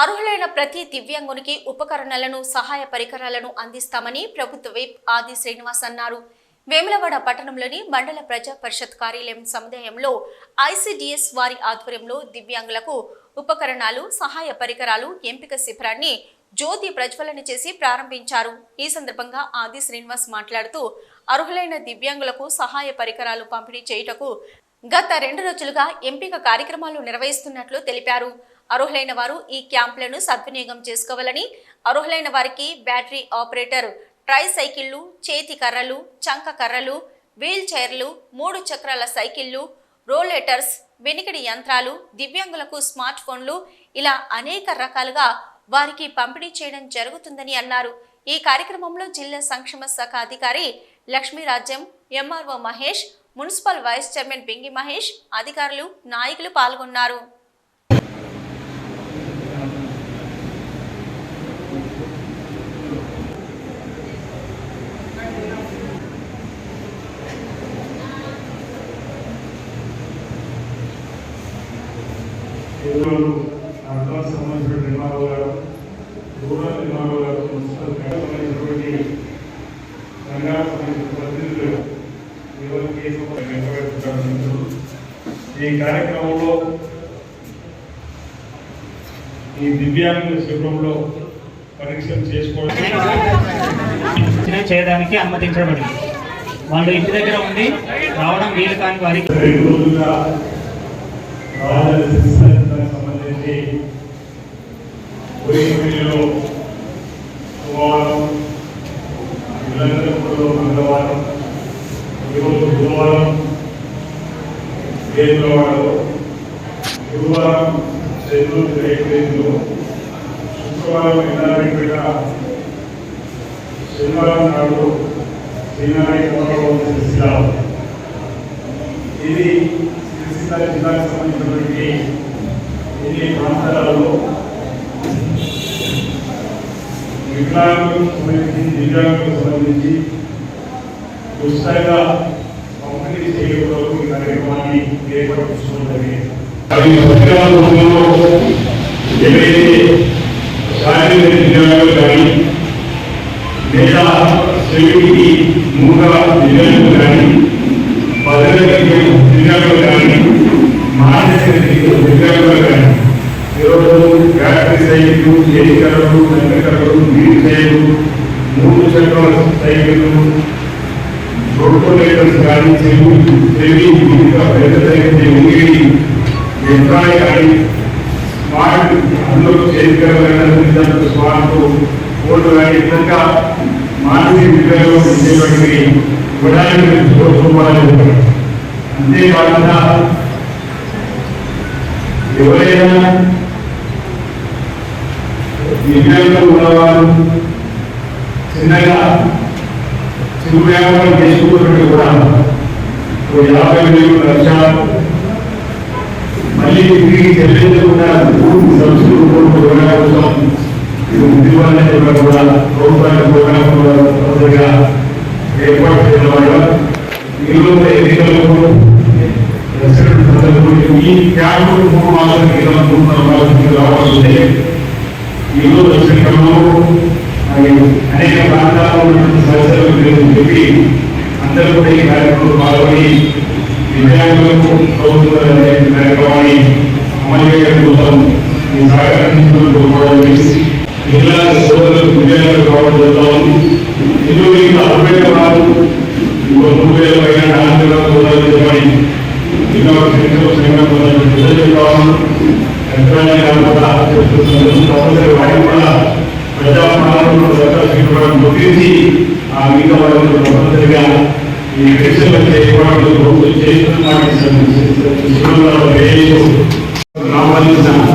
అర్హులైన ప్రతి దివ్యాంగునికి ఉపకరణలను సహాయ పరికరాలను అందిస్తామని ప్రభుత్వ విప్ ఆది శ్రీనివాస్ అన్నారు. వేములవాడ పట్టణంలోని మండల ప్రజా పరిషత్ కార్యాలయం సముదాయంలో ఐసిడిఎస్ వారి ఆధ్వర్యంలో దివ్యాంగులకు ఉపకరణాలు సహాయ పరికరాలు ఎంపిక శిబిరాన్ని జ్యోతి ప్రజ్వలన చేసి ప్రారంభించారు. ఈ సందర్భంగా ఆది శ్రీనివాస్ మాట్లాడుతూ అర్హులైన దివ్యాంగులకు సహాయ పరికరాలు పంపిణీ చేయుటకు గత రెండు రోజులుగా ఎంపిక కార్యక్రమాలు నిర్వహిస్తున్నట్లు తెలిపారు. అర్హులైన వారు ఈ క్యాంపులను సద్వినియోగం చేసుకోవాలని అర్హులైన వారికి బ్యాటరీ ఆపరేటర్ ట్రై సైకిళ్ళు చేతి కర్రలు చంక కర్రలు వీల్ చైర్లు మూడు చక్రాల సైకిళ్ళు రోలేటర్స్ వెనుకడి యంత్రాలు దివ్యాంగులకు స్మార్ట్ ఫోన్లు ఇలా అనేక రకాలుగా వారికి పంపిణీ చేయడం జరుగుతుందని అన్నారు. ఈ కార్యక్రమంలో జిల్లా సంక్షేమ శాఖ అధికారి Lakshmirajyam MRO Mahesh municipal vice chairman Bingi Mahesh అధికారులు నాయకులు పాల్గొన్నారు. ఈరోజు అర్థం సంబంధించిన నిర్మాణాలు గారు రూరల్ నిర్మాణాలు గారు మున్సిపల్ సంబంధించినటువంటి సంబంధించిన ప్రతినిధులు ఈ కార్యక్రమంలో ఈ దివ్యాంగుల శిబిరంలో పరీక్షలు చేసుకోవడం చేయడానికి అనుమతించబడింది. వాళ్ళు ఇంటి దగ్గర ఉండి రావడం వీలు కాని వారికి రెండు రోజులుగా రాజధాని శిక్షణకు సంబంధించి ఉదయంలో సోమవారం ఇల్లందరూ మంగళవారం ఈరోజు బుధవారం వేములవాడలో గురువారం శుక్రవారం ఎల్లారెడ్డిపేట శనివారం నాడు శ్రీనారాయణ శిశిరావు ఇది సిరిసిల్ల జిల్లాకు సంబంధించినటువంటి ప్రాంతాలలో వికలాంగులకు సంబంధించి దివ్యాంగులకు సంబంధించి ఉచితంగా పంపిణీ చేయకూడదు ఈ కార్యక్రమాన్ని ఏర్పరచుకోవడం జరిగింది. అవి సత్యవాద రూపంలో ఎవరైతే శారీరక దివ్యాంగులు కానీ లేదా చెవికి మూగ దివ్యాంగులు కానీ భద్రతకి దివ్యాంగులు కానీ మానసిక దివ్యాంగులు కానీ ఈరోజు బ్యాటరీ సైకిల్ చేతికరలు సంకరలు వీల్ చైర్లు మూడు చక్రాల సైకిళ్ళు రోడ్డు కానీ చెవి చెవి ఇంకా పెద్ద సైకిల్ ఉంగిడి యంత్రాలు కానీ స్మార్ట్ అందులో చేతికరమైన స్మార్ట్ ఫోన్లు కానీ విధంగా మానసిక విద్యలో ఉండేటువంటి ఇవ్వడానికి కోరుకోవాలి అంతేకాకుండా ఎవరైనా దివ్యాంగం ఉన్నవారు చిన్నగా చిరు వ్యాపారం చేసుకున్నటువంటి కూడా ఒక యాభై వేలు లక్ష మళ్ళీ తిరిగి చెల్లించకుండా భూమి సంస్థలు కోరుకోవడం కోసం ఇది కూడా కూడా ప్రోగ్రాం కూడా ఏర్పాటు చేయడం వల్ల ఎన్నికలకు ఈ క్యాంపు మూడు మాసాల క్రితం మూడున్నర మాసాల క్రితం రావాల్సిందే ఈరోజు అనేక ప్రాంతాల్లో ఉన్నటువంటి సమస్యలు గురించి చెప్పి అందరూ కూడా ఈ కార్యక్రమంలో పాల్గొని విద్యార్థులకు ప్రభుత్వం కార్యక్రమాన్ని అమలు చేయడం కోసం ఈ కోరుకోవడం గుర్తించి ఆ మిగతా వాళ్ళని తప్పనిసరిగా ఈ దేశంలో చేయకూడదు చేస్తున్న రావాల్సిన